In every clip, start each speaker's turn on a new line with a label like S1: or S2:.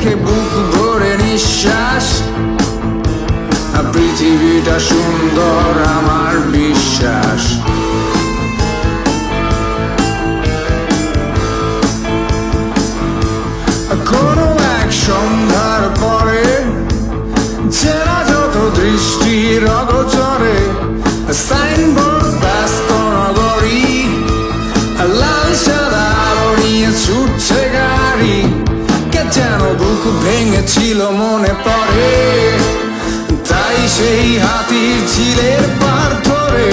S1: দেখে বুক ভরে নিঃশ্বাস। পৃথিবীটা সুন্দর আমার বিশ্বাস। ভেঙেছিল মনে পড়ে। তাই সেই হাতির ঝিলের পার ধরে।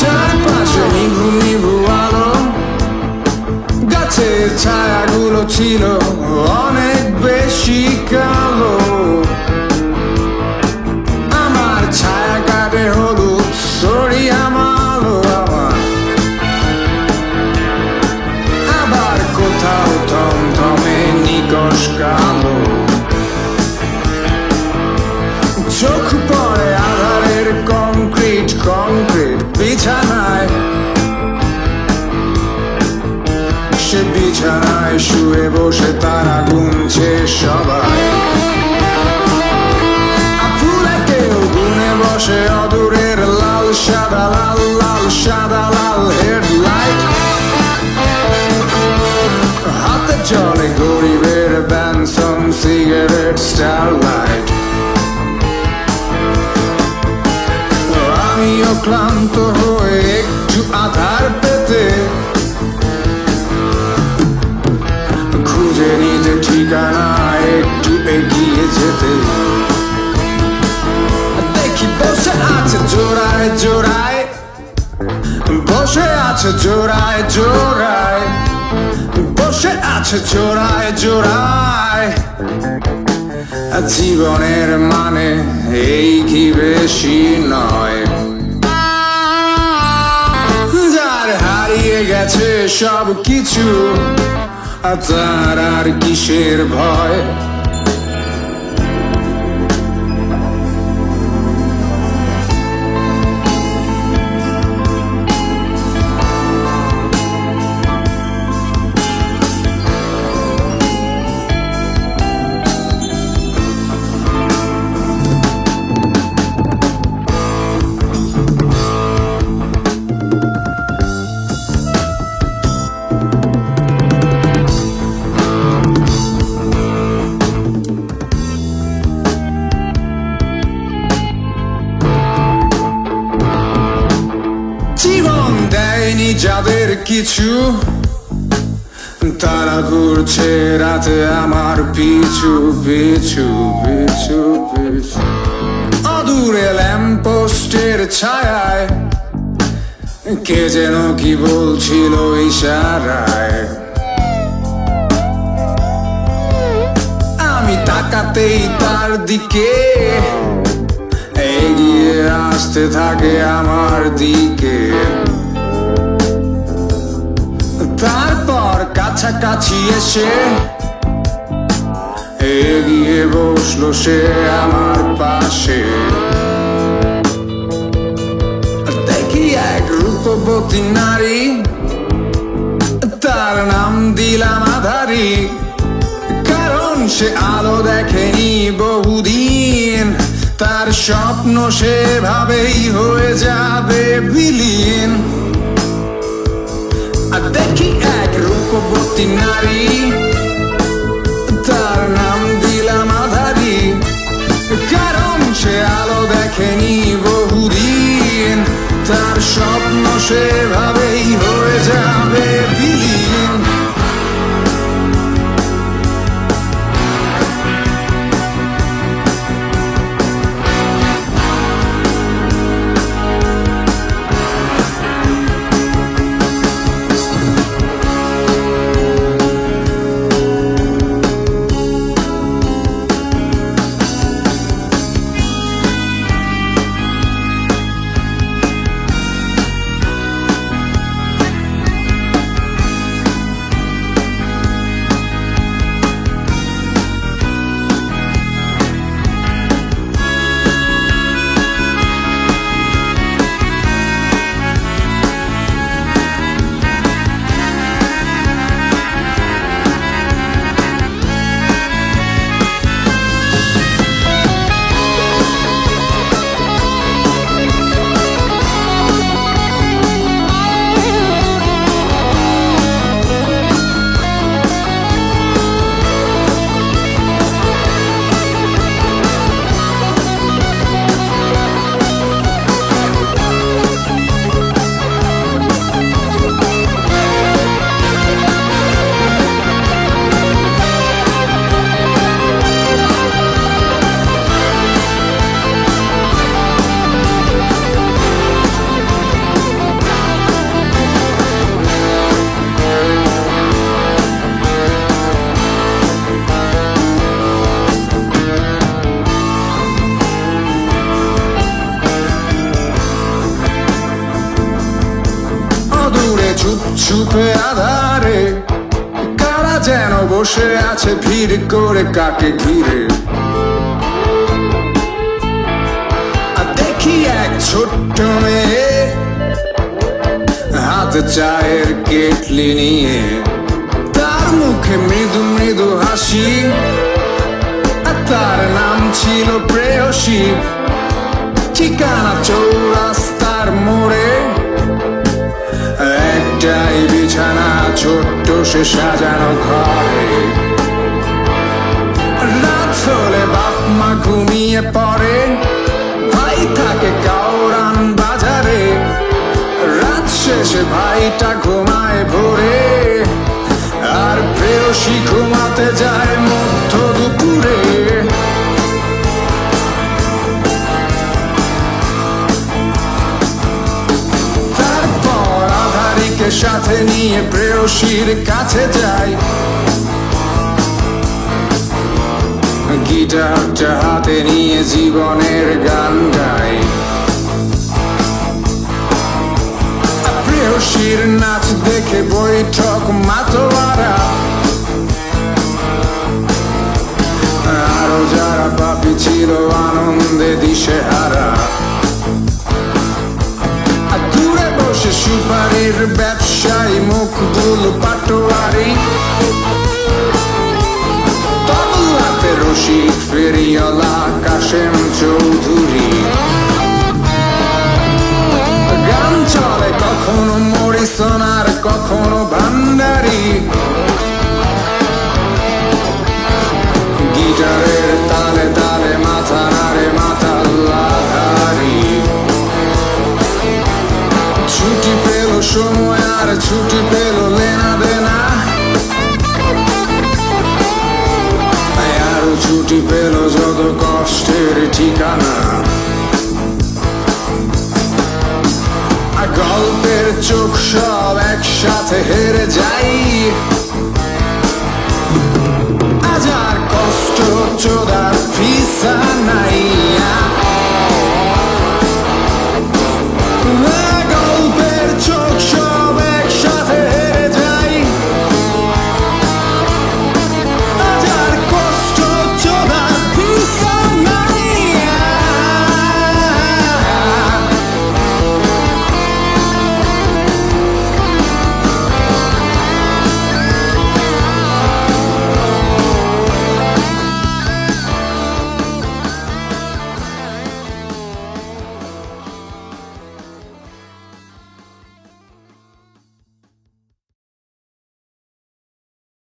S1: চারপাশে ছায়াগুলো ছিল অনেক বেশি কালো। গুনে অদূরের লাল, সাদা লাল লাল, সাদা লাল হেডলাইট হাতে চলে গরিবের ব্যানসন সিগারেট স্টারলাইট আমিও ক্লান্ত হয়ে একটু আধার পেতে। খুঁজে নিতে ঠিকানা, একটু এগিয়ে যেতে। বসে আছে জোড়ায় জোড়ায়, বসে আছে জোড়ায় জোড়ায়। জীবনের মানে এই কি বেশি নয়। যার হারিয়ে গেছে সব কিছু তার আর কিসের ভয়? যাদের কিছু, তারা ঘুরছে রাতে আমার পিছু পিছু পিছু পিছু। অদূরে ল্যাম্পোস্টের ছায়ায়, কে যেন কি বলছিল ইশারায়। আমি তাকাতেই তার দিকে, এগিয়ে আসতে থাকে আমার দিকে। তারপর কাছাকাছি এসে এগিয়ে বসল সে আমার পাশে। দেখি এক রূপবতী নারী, তার নাম দিলাম আধারি, কারণ সে আলো দেখেনি বহুদিন। তার স্বপ্ন সেভাবেই হয়ে যাবে বিলীন আর দেখি এক রূপবতী নারী। তার নাম দিলাম আধারি। কারণ সে আলো দেখেনি বহুদিন। তার স্বপ্ন সেভাবেই হয়ে যাবে। চুপ আধারে, কারা যেন বসে আছে ভিড় করে কাকে ঘিরে। দেখি এক ছোট্ট মেয়ে হাতে চায়ের কেটলি নিয়ে, তার মুখে মৃদু মৃদু হাসি তার নাম ছিল প্রেয়সী। ঠিকানা চৌরাস্তার মোড়ে ছোট্ট সে সাজানো ঘরে। রাত হলে বাপ মা ঘুমিয়ে পড়ে। ভাই থাকে কাউরান বাজারে। রাত শেষে ভাইটা ঘুমায় ভোরে। আর প্রেয়সী ঘুমাতে যায় মধ্য সাথে নিয়ে প্রেয়সীর কাছে যাই। গিটারটা হাতে নিয়ে জীবনের গান গাই। প্রেয়সীর নাচ দেখে বৈঠক মাতোয়ারা। আরও যারা পাপি ছিল আনন্দে দিশে হারা সুপারির ব্যবসায়ী মুখগুল কষ্টের ঠিকানা। গল্পের চোখ সব একসাথে হেরে যাই। আজ আর কষ্ট চোদার